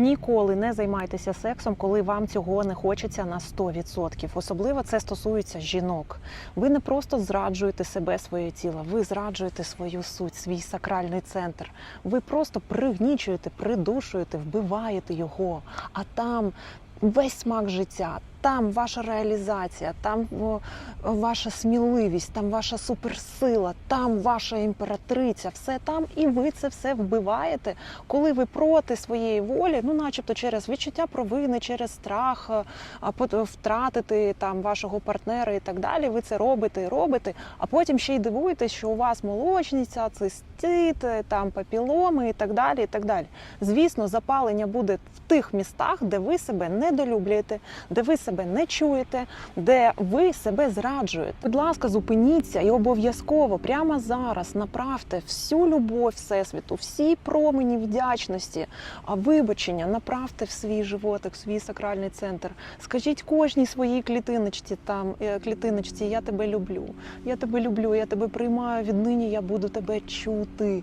Ніколи не займайтеся сексом, коли вам цього не хочеться на 100%. Особливо це стосується жінок. Ви не просто зраджуєте себе, своє тіло, ви зраджуєте свою суть, свій сакральний центр. Ви просто пригнічуєте, придушуєте, вбиваєте його. А там весь смак життя, там ваша реалізація, там ваша сміливість, там ваша суперсила, там ваша імператриця, все там, і ви це все вбиваєте, коли ви проти своєї волі, ну, начебто, через відчуття провини, через страх е, втратити там вашого партнера і так далі. Ви це робите і робите, а потім ще й дивуєтесь, що у вас молочниця, цистит, е, там папіломи і так далі. І так далі. Звісно, запалення буде в тих містах, де ви себе недолюблюєте, де ви себе не чуєте, де ви себе зраджуєте. Будь ласка, зупиніться і обов'язково прямо зараз направте всю любов всесвіту, всі промені вдячності, а вибачення направте в свій животик, в свій сакральний центр. Скажіть кожній своїй клітиночці там е, клітиночці, я тебе люблю. Я тебе люблю, я тебе приймаю. Віднині я буду тебе чути.